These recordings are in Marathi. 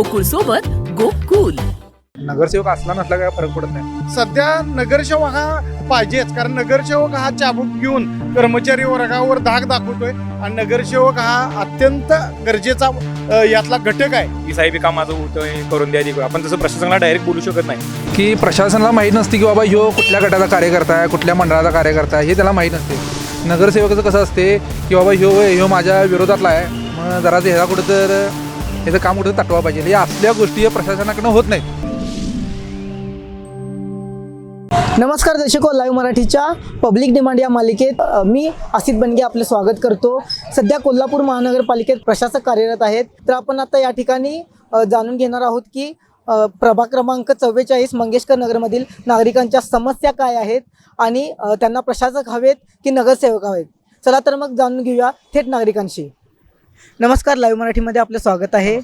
गोकुळ सोबत गोकुल. नगरसेवक असला नसला काय फरक पडत नाही. सध्या नगरसेवक हा पाहिजेच कारण नगरसेवक हा चाबूक घेऊन कर्मचारी वर्गावर धाक दाखवतोय आणि नगरसेवक हा अत्यंत गरजेचा यातला घटक आहे. की साहेब हे काम माझं होतंय करून द्या आपण तसं प्रशासनाला डायरेक्ट बोलू शकत नाही. की प्रशासनाला माहीत नसते की बाबा ह्यो कुठल्या गटाचा कार्यकर्ता आहे कुठल्या मंडळाचा कार्यकर्ता आहे हे त्याला माहीत नसते. नगरसेवकाचं कसं असते की बाबा ह्यो ह्यो माझ्या विरोधातला आहे. मग जरा ह्याला कुठं तर याचं काम कुठं तटवा पाहिजे? हे असल्या गोष्टी या प्रशासनाकडनं होत नाहीत. नमस्कार दर्शको लाईव्ह मराठीच्या पब्लिक डिमांड या मालिकेत मी असित बनगे आपले स्वागत करतो. सध्या कोल्हापूर महानगरपालिकेत प्रशासक कार्यरत आहेत. तर आपण आता या ठिकाणी जाणून घेणार आहोत की प्रभा प्रभाग क्रमांक चव्वेचाळीस मंगेशकर नगरमधील नागरिकांच्या समस्या काय आहेत आणि त्यांना प्रशासक हवेत की नगरसेवक हवेत? चला तर मग जाणून घेऊया थेट नागरिकांशी. नमस्कार लाईव्ह मराठीमध्ये आपलं स्वागत आहे.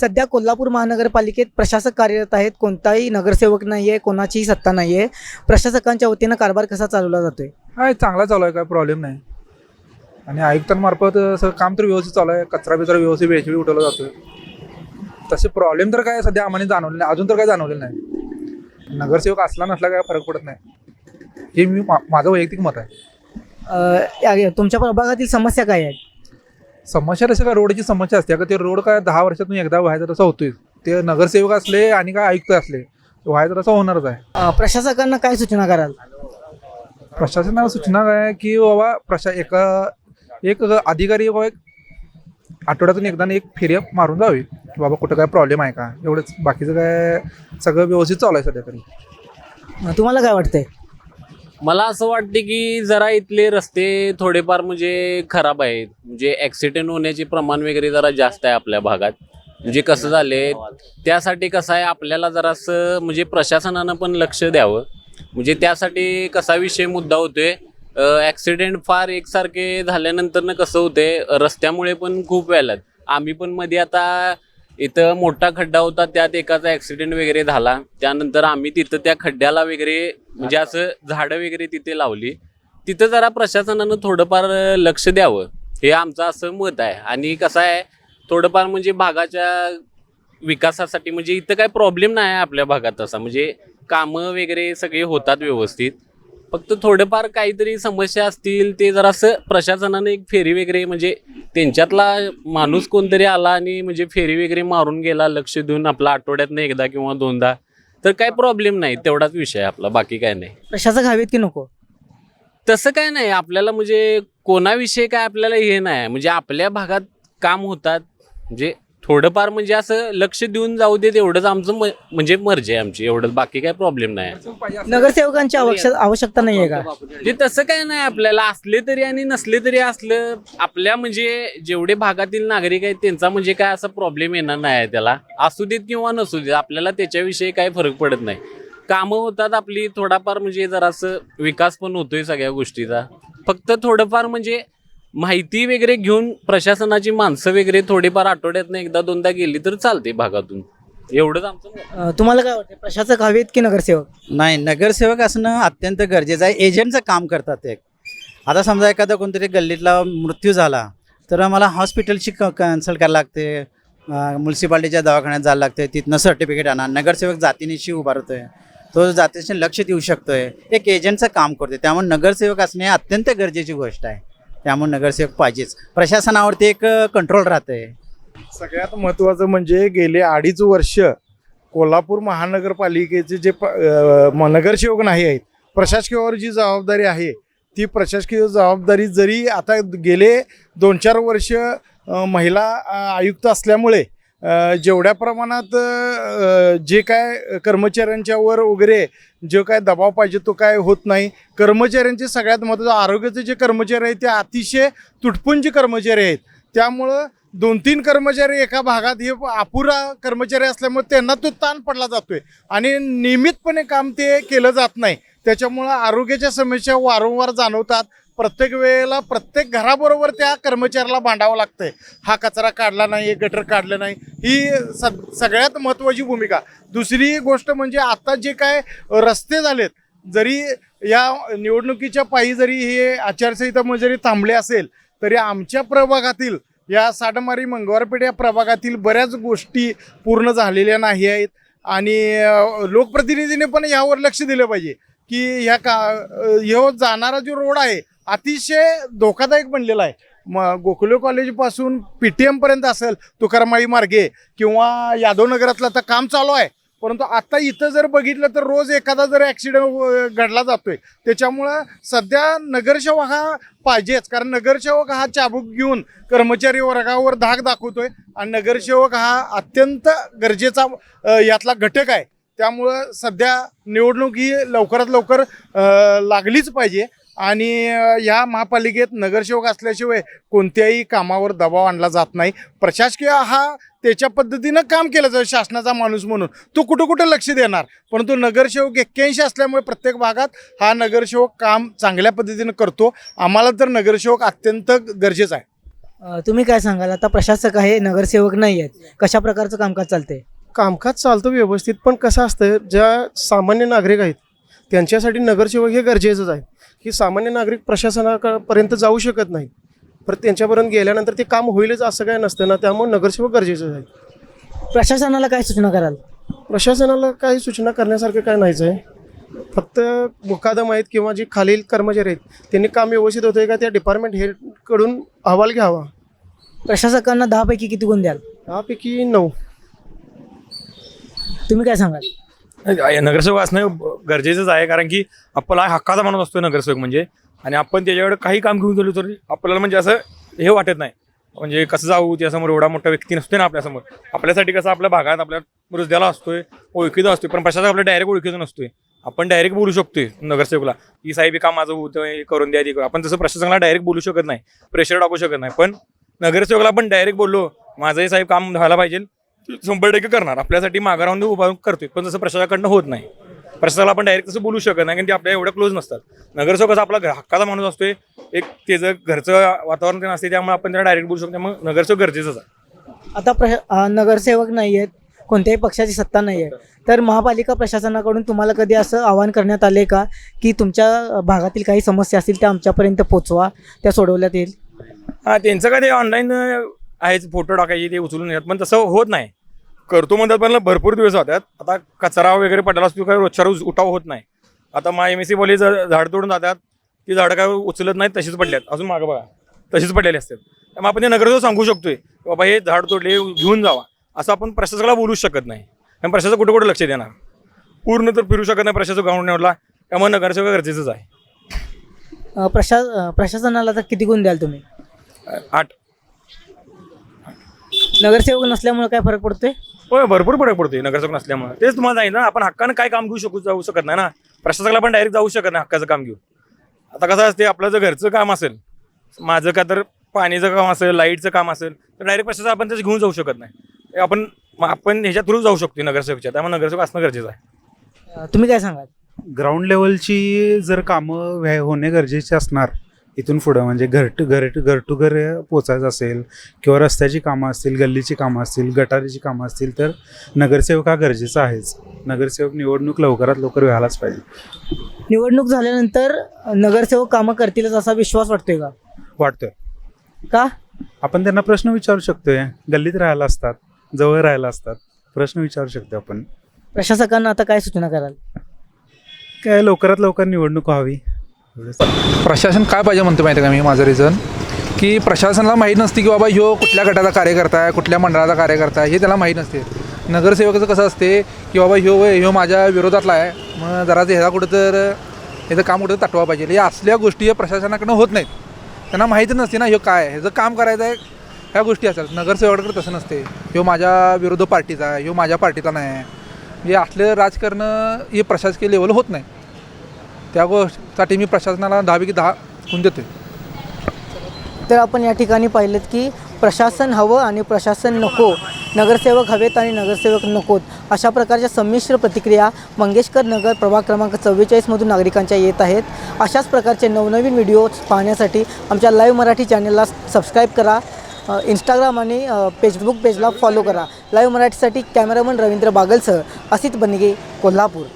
सध्या कोल्हापूर महानगरपालिकेत प्रशासक कार्यरत आहेत. कोणताही नगरसेवक नाही आहे कोणाचीही सत्ता नाही आहे प्रशासकांच्या वतीनं कारभार कसा चालवला जातोय? काय चांगला चालू आहे काय प्रॉब्लेम नाही. आणि आयुक्तांमार्फत काम तर व्यवस्थित चालू आहे. कचरा बिचरा व्यवस्थित वेळची उठवला जातोय. तसे प्रॉब्लेम तर काय सध्या आम्हाला जाणवले नाही. अजून तर काय जाणवले नाही. नगरसेवक असला नसला काय फरक पडत नाही. हे मी माझं वैयक्तिक मत आहे. तुमच्या प्रभागातील समस्या काय आहेत? समस्या तसं काय रोडची समस्या असते. का ते रोड काय दहा वर्षातून एकदा व्हायचं तसं होतोय. ते नगरसेवक असले आणि काय आयुक्त असले व्हायचं तसं होणारच आहे. अ, प्रशासकांना काय सूचना कराल? प्रशासनाला सूचना काय आहे की बाबा प्रशा एका एक अधिकारी बाबा एक आठवड्यातून एकदा एक फेरी मारून जावी. की बाबा कुठं काय प्रॉब्लेम आहे का? एवढंच. बाकीचं काय सगळं व्यवस्थित चालू आहे सध्या तरी. अ, तुम्हाला काय वाटतंय? मला असं वाटते की जरा इथले रस्ते थोडेफार म्हणजे खराब आहेत. म्हणजे ॲक्सिडेंट होण्याचे प्रमाण वगैरे जरा जास्त आहे आपल्या भागात. म्हणजे कसं झाले त्यासाठी कसं आहे आपल्याला जरासं म्हणजे प्रशासनानं पण लक्ष द्यावं. म्हणजे त्यासाठी कसा विषय मुद्दा होतोय ॲक्सिडेंट फार एकसारखे झाल्यानंतर कसं होते रस्त्यामुळे पण खूप व्हायला आम्ही पण मध्ये आता इथं मोठा खड्डा होता त्यात एकाचा ॲक्सिडेंट वगैरे झाला. त्यानंतर आम्ही तिथं त्या खड्ड्याला वगैरे म्हणजे असं झाडं वगैरे तिथे लावली. तिथं जरा प्रशासनानं थोडंफार लक्ष द्यावं. हे आमचं असं मत आहे. आणि कसं आहे थोडंफार म्हणजे भागाच्या विकासासाठी म्हणजे इथं काय प्रॉब्लेम नाही आहे आपल्या भागात असा. म्हणजे कामं वगैरे सगळे होतात व्यवस्थित. फक्त थोडंफार काहीतरी समस्या असतील ते जरासं प्रशासनानं एक फेरी वगैरे म्हणजे त्यांच्यातला माणूस कोणतरी आला आणि म्हणजे फेरी वगैरे मारून गेला लक्ष देऊन आपला आठवड्यातनं एकदा किंवा दोनदा तर काय प्रॉब्लेम नाही तेवढाच विषय आहे आपला बाकी काय नाही. प्रशासक हवेत की नको? तसं काय नाही आपल्याला म्हणजे कोणाविषयी काय आपल्याला हे नाही म्हणजे आपल्या भागात काम होतात म्हणजे थोडंफार म्हणजे असं लक्ष देऊन जाऊ देत एवढंच आमचं म- म्हणजे मर्जी आहे आमची. एवढंच बाकी काय प्रॉब्लेम नाही. नगरसेवकांची आवश्यक आवश्यकता नाही आहे का? म्हणजे तसं काय नाही आपल्याला. असले तरी आणि नसले तरी असलं आपल्या म्हणजे जेवढे भागातील नागरिक आहेत त्यांचा म्हणजे काय असा प्रॉब्लेम येणार नाही आहे त्याला. असू देत किंवा नसू देत आपल्याला त्याच्याविषयी काही फरक पडत नाही. कामं होतात आपली थोडाफार म्हणजे जरासं विकास पण होतोय सगळ्या गोष्टीचा. फक्त थोडंफार म्हणजे माहिती वगैरे घेऊन प्रशासनाची माणसं वगैरे थोडीफार आठवड्यातनं एकदा दोनदा गेली तर चालते भागातून. एवढंच आमचं मत. आहे. अ, तुम्हाला काय वाटतं प्रशासक हवेत की नगरसेवक? नाही नगरसेवक असणं अत्यंत गरजेचं आहे. एजंटचं काम करतात ते आता समजा एखादा कोणतरी गल्लीतला मृत्यू झाला तर मला हॉस्पिटलची क कन्सल्ट करायला लागते. म्युन्सिपाल्टीच्या दवाखान्यात जायला लागते तिथनं सर्टिफिकेट आणा. नगरसेवक जातीनिशी उभारतोय तो जातीशी लक्ष देऊ शकतोय. एक एजंटचं काम करतोय. त्यामुळे नगरसेवक असणे अत्यंत गरजेची गोष्ट आहे. त्यामुळे नगरसेवक पाहिजेच. प्रशासनावरती एक कंट्रोल राहतंय. सगळ्यात महत्त्वाचं म्हणजे गेले अडीच वर्ष कोल्हापूर महानगरपालिकेचे जे प अ, म- नगरसेवक नाही आहेत प्रशासकीयावर जी जबाबदारी आहे ती प्रशासकीय जबाबदारी जरी आता गेले दोन चार वर्ष अ, महिला अ, आयुक्त असल्यामुळे जेवढ्या प्रमाणात जे काय कर्मचाऱ्यांच्यावर वगैरे जो काय दबाव पाहिजे तो काय होत नाही. कर्मचाऱ्यांचे सगळ्यात महत्त्वाचं आरोग्याचे जे कर्मचारी आहेत ते अतिशय तुटपुंजी कर्मचारी आहेत. त्यामुळं दोन तीन कर्मचारी एका भागात हे अपुरा कर्मचारी असल्यामुळे त्यांना तो ताण पडला जातोय. आणि नियमितपणे काम ते केलं जात नाही. त्याच्यामुळं आरोग्याच्या समस्या वारंवार जाणवतात. प्रत्येक वेळेला प्रत्येक घराबरोबर त्या कर्मचाऱ्याला भांडावं लागतंय. हा कचरा काढला नाही गटर काढलं नाही ही स सगळ्यात महत्त्वाची भूमिका. दुसरी गोष्ट म्हणजे आता जे काय रस्ते झालेत जरी या निवडणुकीच्या पायी जरी हे आचारसंहिता जरी थांबले असेल तरी आमच्या प्रभागातील या साडमारी मंगळवारपेठ या प्रभागातील बऱ्याच गोष्टी पूर्ण झालेल्या नाही आहेत. आणि लोकप्रतिनिधीने पण यावर लक्ष दिलं पाहिजे की ह्या का ह्यो जाणारा जो रोड आहे अतिशय धोकादायक बनलेला आहे. मग गोखले कॉलेजपासून पी टी एमपर्यंत असेल तुकारामाळी मार्गे किंवा यादवनगरातलं आता काम चालू आहे. परंतु आता इथं जर बघितलं तर रोज एखादा जर ॲक्सिडेंट घडला जातोय. त्याच्यामुळं सध्या नगरसेवक हा पाहिजेच. कारण नगरसेवक हा चाबूक घेऊन कर्मचारी वर्गावर धाक दाखवतोय आणि नगरसेवक हा अत्यंत गरजेचा यातला घटक आहे. त्यामुळं सध्या निवडणूक ही लवकरात लवकर लागलीच पाहिजे. आणि या महापालिकेत नगरसेवक असल्याशिवाय कोणत्याही कामावर दबाव आणला जात नाही. प्रशासकीय हा त्याच्या पद्धतीनं काम केलं जातं शासनाचा माणूस म्हणून. तो कुठं कुठं लक्ष देणार? परंतु नगरसेवक एक्क्याऐंशी असल्यामुळे प्रत्येक भागात हा नगरसेवक काम चांगल्या पद्धतीनं करतो. आम्हाला तर नगरसेवक अत्यंत गरजेचं आहे. तुम्ही काय सांगाल? आता प्रशासक आहे नगरसेवक नाही आहेत. कशा प्रकारचं कामकाज चालतंय? कामकाज चालतं व्यवस्थित पण कसं असतं ज्या सामान्य नागरिक आहेत त्यांच्यासाठी नगरसेवक हे गरजेचंच आहे. की सामान्य नागरिक प्रशासनापर्यंत जाऊ शकत नाही. पण त्यांच्यापर्यंत गेल्यानंतर ते काम होईलच असं काय नसतं ना त्यामुळे नगरसेवक गरजेचंच आहे. प्रशासनाला काय सूचना कराल? प्रशासनाला काही सूचना करण्यासारखं काय नाहीच आहे. फक्त मुकादम आहेत किंवा जे खालील कर्मचारी आहेत त्यांनी काम व्यवस्थित होतं का त्या डिपार्टमेंट हेडकडून अहवाल घ्यावा. प्रशासकांना दहापैकी किती गुण द्याल? त्यापैकी नऊ. तुम्ही काय सांगाल? नगरसेवक असणं गरजेचंच आहे कारण की आपला हक्काचा माणूस असतो नगरसेवक म्हणजे. आणि आपण त्याच्याकडे काही काम घेऊन गेलो तरी आपल्याला म्हणजे असं हे वाटत नाही. म्हणजे कसं जाऊ त्यासमोर एवढा मोठा व्यक्ती नसतोय ना आपल्यासमोर. आपल्यासाठी कसं आपल्या भागात आपल्या मृद्याला असतोय ओळखीचा असतोय पण प्रशासक आपल्या डायरेक्ट ओळखीचा नसतोय. आपण डायरेक्ट बोलू शकतोय नगरसेवकला. की साहेब हे काम माझं होतं करून द्या ते करू आपण तसं प्रशासनाला डायरेक्ट बोलू शकत नाही. प्रेशर टाकू शकत नाही. पण नगरसेवकला आपण डायरेक्ट बोललो माझंही साहेब काम व्हायला पाहिजे. शंभर टक्के करणार. आपल्यासाठी माघार राहून उभा करतोय. पण तसं प्रशासकाकडनं होत नाही. प्रशासकाला आपण डायरेक्ट तसं बोलू शकत नाही कारण ते आपल्या एवढ्या क्लोज नसतात. नगरसेवक कसा आपला हक्काचा माणूस असतोय. एक त्याचं घरचं वातावरण ते नसते त्यामुळे आपण त्याला डायरेक्ट बोलू शकतो मग नगरसेवक गरजेचंच आहे. आता प्रशा नगरसेवक नाही आहेत कोणत्याही पक्षाची सत्ता नाही आहे तर महापालिका प्रशासनाकडून तुम्हाला कधी असं आवाहन करण्यात आले का की तुमच्या भागातील काही समस्या असतील त्या आमच्यापर्यंत पोचवा त्या सोडवण्यात येईल? हा त्यांचं काय ते ऑनलाईन आहेच फोटो टाकायचे ते उचलून येतात पण तसं होत नाही. करतो म्हणतात पण भरपूर दिवस होतात आता कचरा वगैरे पडला असतो काय रोजच्या रोज उठाव होत नाही. आता मा एम एस सी बोली झाड तोडून जातात ती झाडं काय उचलत नाहीत तशीच पडल्यात. अजून मागं बघा तशीच पडलेली असतात. त्यामुळे आपण ते नगरसेवक सांगू शकतोय की बाबा हे झाड तोडले घेऊन जावा. असं आपण प्रशासकाला बोलूच शकत नाही. आणि प्रशासक कुठे कुठे लक्ष देणार? पूर्ण तर फिरू शकत नाही प्रशासक ग्राउंडला त्यामुळे नगरसेवक गरजेचंच आहे. प्रशा प्रशासनाला तर किती गुण द्याल तुम्ही? आठ. नगरसेवक नसल्यामुळे काय फरक पडतोय? होय भरपूर फरक पडतोय नगरसेवक नसल्यामुळे. तेच तुम्हाला सांगितलं ना आपण हक्कानं काय काम घेऊ शकू जाऊ शकत नाही ना? प्रशासकाला पण डायरेक्ट जाऊ शकत नाही हक्काचं काम घेऊन. आता कसं असते आपलं जर घरचं काम असेल माझं का तर पाणीचं काम असेल लाईटचं काम असेल तर डायरेक्ट प्रशासक आपण त्याचं घेऊन जाऊ शकत नाही. हे आपण मग आपण ह्याच्या थ्रू जाऊ शकतो नगरसेवकच्या त्यामुळे नगरसेवक असणं गरजेचं आहे. तुम्ही काय सांगाल? ग्राउंड लेवलची जर कामं व्हाय होणे गरजेचे असणार इथून पुढं म्हणजे घर टू घर घर टू घर पोचायचं असेल किंवा रस्त्याची कामं असतील गल्लीची कामं असतील गटारीची कामं असतील तर नगरसेवक हा गरजेचा आहेच. नगरसेवक निवडणूक लवकरात लवकर व्हायलाच पाहिजे. निवडणूक झाल्यानंतर नगरसेवक कामं करतीलच असा विश्वास वाटतोय का? वाटतोय. का? आपण त्यांना प्रश्न विचारू शकतोय. गल्लीत राहायला असतात जवळ राहायला असतात. प्रश्न विचारू शकतो आपण. प्रशासकांना आता काय सूचना कराल? काय लवकरात लवकर निवडणूक व्हावी. प्रशासन काय पाहिजे म्हणतो माहिती का मी? माझं रिझन की प्रशासनाला माहीत नसते की बाबा ह्यो कुठल्या गटाचा कार्यकर्ता आहे कुठल्या मंडळाचा कार्यकर्ता आहे हे त्याला माहीत नसते. नगरसेवकाचं कसं असते की बाबा ह्यो ह्यो माझ्या विरोधातला आहे मग जरा ह्याचा कुठं तर ह्याचं काम कुठं तटवा पाहिजे. या असल्या गोष्टी या प्रशासनाकडनं होत नाहीत. त्यांना माहिती नसते ना ह्यो काय ह्याचं काम करायचं आहे ह्या गोष्टी असतात. नगरसेवकाकडे तसं नसते. ह्यो माझ्या विरोध पार्टीचा आहे ह्यो माझ्या पार्टीचा नाही आहे. म्हणजे असलं राजकारण हे प्रशासकीय लेवल होत नाही. त्या गोष्टीसाठी मी प्रशासनाला दहापैकी दहा गुण देतोय. तर आपण या ठिकाणी पाहिलं की प्रशासन हवं आणि प्रशासन नको नगरसेवक हवेत आणि नगरसेवक नकोत अशा प्रकारच्या संमिश्र प्रतिक्रिया मंगेशकर नगर प्रभाग क्रमांक चव्वेचाळीसमधून नागरिकांच्या येत आहेत. अशाच प्रकारचे नवनवीन व्हिडिओ पाहण्यासाठी आमच्या लाईव्ह मराठी चॅनलला सबस्क्राईब करा इंस्टाग्राम आणि फेसबुक पेजला फॉलो करा. लाईव्ह मराठीसाठी कॅमेरामन रवींद्र बागलसह असित बनगे कोल्हापूर.